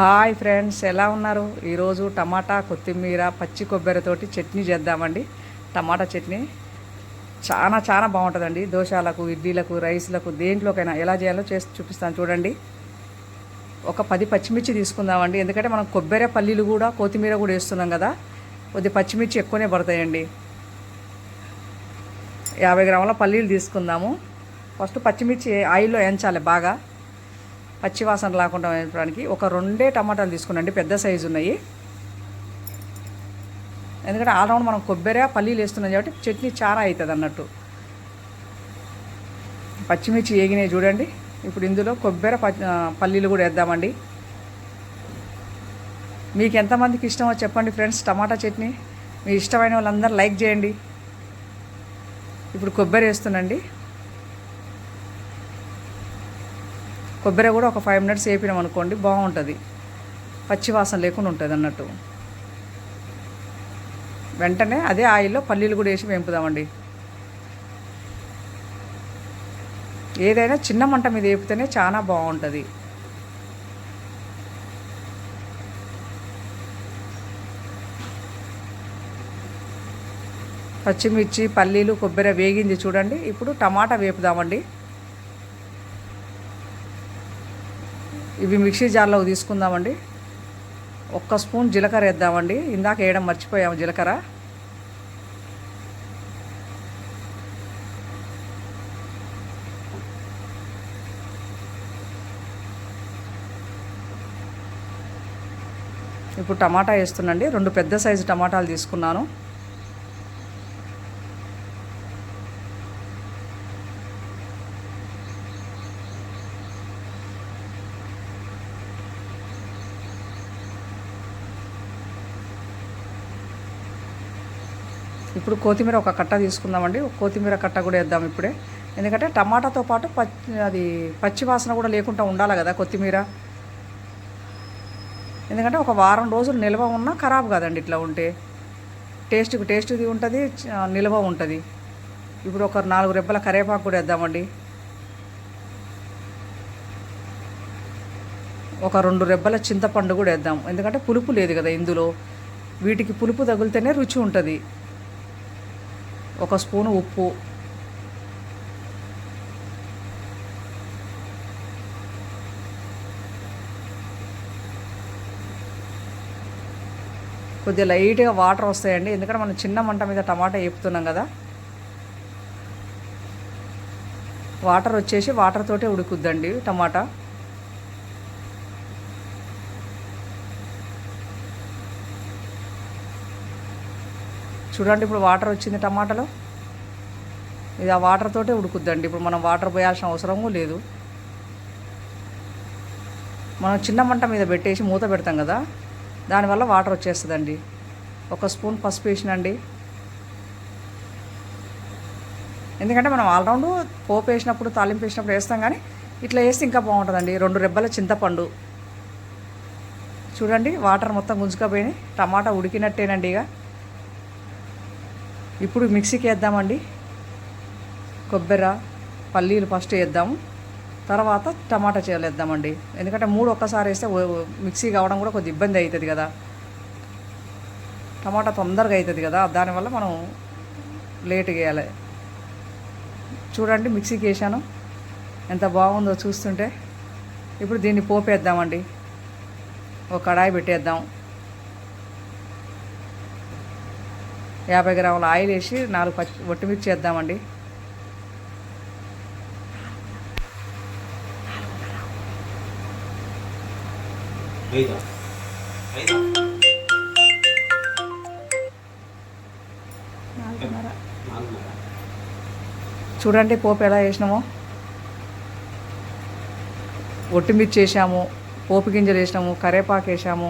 Hi friends ఎలా ఉన్నారు? ఈరోజు టమాటా కొత్తిమీర పచ్చి కొబ్బరితోటి చట్నీ చేద్దామండి. టమాటా చట్నీ చాలా చాలా బాగుంటుందండి. దోశలకు ఇడ్లీలకు రైస్లకు దేంట్లోకైనా ఎలా చేయాలో చేసి చూపిస్తాను చూడండి. ఒక పది పచ్చిమిర్చి తీసుకుందామండి. ఎందుకంటే మనం కొబ్బరి పల్లీలు కూడా కొత్తిమీర కూడా వేస్తున్నాం కదా. కొద్ది పచ్చిమిర్చి ఎక్కువనే పడతాయండి. యాభై గ్రాముల పల్లీలు తీసుకుందాము. ఫస్ట్ పచ్చిమిర్చి ఆయిల్లో వేయించాలి బాగా. పచ్చివాసన లేకుండా వేయడానికి ఒక రెండే టమాటాలు తీసుకున్నాండి పెద్ద సైజు ఉన్నాయి. ఎందుకంటే ఆల్రౌండ్ మనం కొబ్బరి పల్లీలు వేస్తున్నాం కాబట్టి చట్నీ చాలా అవుతుంది అన్నట్టు. పచ్చిమిర్చి ఏగినాయి చూడండి. ఇప్పుడు ఇందులో కొబ్బరి పల్లీలు కూడా వేద్దామండి. మీకు ఎంతమందికి ఇష్టమో చెప్పండి ఫ్రెండ్స్ టమాటా చట్నీ. మీ ఇష్టమైన వాళ్ళందరూ లైక్ చేయండి. ఇప్పుడు కొబ్బరి వేస్తున్నాండి. కొబ్బరి కూడా ఒక ఫైవ్ మినిట్స్ వేపినాం అనుకోండి బాగుంటుంది. పచ్చివాసన లేకుండా ఉంటుంది అన్నట్టు. వెంటనే అదే ఆయిల్లో పల్లీలు కూడా వేసి వేపుదామండి. ఏదైనా చిన్న మంట మీద వేపితేనే చాలా బాగుంటుంది. పచ్చిమిర్చి పల్లీలు కొబ్బరి వేగింది చూడండి. ఇప్పుడు టమాటా వేపుదామండి. ఇవి మిక్సీ జార్లో తీసుకుందామండి. ఒక్క స్పూన్ జీలకర్ర వేద్దామండి. ఇందాక వేయడం మర్చిపోయాము జీలకర్ర. ఇప్పుడు టమాటా వేస్తున్నాండి రెండు పెద్ద సైజు టమాటాలు తీసుకున్నాను. ఇప్పుడు కొత్తిమీర ఒక కట్ట తీసుకుందామండి. కొత్తిమీర కట్ట కూడా వేద్దాం ఇప్పుడే. ఎందుకంటే టమాటాతో పాటు పచ్చి అది పచ్చి వాసన కూడా లేకుండా ఉండాలి కదా కొత్తిమీర. ఎందుకంటే ఒక వారం రోజులు నిల్వ ఉన్నా ఖరాబ్ కాదండి ఇట్లా ఉంటే. టేస్ట్కి టేస్ట్ది ఉంటుంది నిల్వ ఉంటుంది. ఇప్పుడు ఒక నాలుగు రెబ్బల కరివేపాకు కూడా వేద్దామండి. ఒక రెండు రెబ్బల చింతపండు కూడా వేద్దాం. ఎందుకంటే పులుపు లేదు కదా ఇందులో. వీటికి పులుపు తగిలితేనే రుచి ఉంటుంది. ఒక స్పూను ఉప్పు. కొద్దిగా లైట్గా వాటర్ వస్తాయండి. ఎందుకంటే మనం చిన్న మంట మీద టమాటా వేపుతున్నాం కదా. వాటర్ వచ్చేసి వాటర్ తోటే ఉడుకుద్దండి టమాటా. చూడండి ఇప్పుడు వాటర్ వచ్చింది టమాటాలో. ఇది ఆ వాటర్ తోటే ఉడుకుద్దండి. ఇప్పుడు మనం వాటర్ పోయాల్సిన అవసరము లేదు. మనం చిన్న మంట మీద పెట్టేసి మూత పెడతాం కదా దానివల్ల వాటర్ వచ్చేస్తుందండి. ఒక స్పూన్ పసుపు వేసినండి. ఎందుకంటే మనం ఆల్రౌండ్ పోపు వేసినప్పుడు తాలింపు వేసినప్పుడు వేస్తాం కానీ ఇట్లా వేస్తే ఇంకా బాగుంటుందండి. రెండు రెబ్బల చింతపండు. చూడండి వాటర్ మొత్తం గుంజుకపోయినాయి. టమాటా ఉడికినట్టేనండి ఇక. ఇప్పుడు మిక్సీకి వేద్దామండి. కొబ్బరి పల్లీలు ఫస్ట్ వేద్దాము. తర్వాత టమాటా చేయాలి వేద్దామండి. ఎందుకంటే మూడు ఒక్కసారి వేస్తే ఓ- మిక్సీ కావడం కూడా కొద్ది ఇబ్బంది అవుతుంది కదా. టమాటా తొందరగా అవుతుంది కదా. దానివల్ల మనం లేట్గా వేయాలి. చూడండి మిక్సీకి వేసాను. ఎంత బాగుందో చూస్తుంటే. ఇప్పుడు దీన్ని పోపేద్దామండి. ఒక కడాయి పెట్టేద్దాం. యాభై గ్రాముల ఆయిల్ వేసి నాలుగు పచ్చి ఒట్టిమిర్చి వేద్దామండి చూడండి పోపు ఎలా వేసినామో. ఒట్టిమిర్చి వేసాము పోపు గింజలు వేసినాము కరేపాకు వేసాము.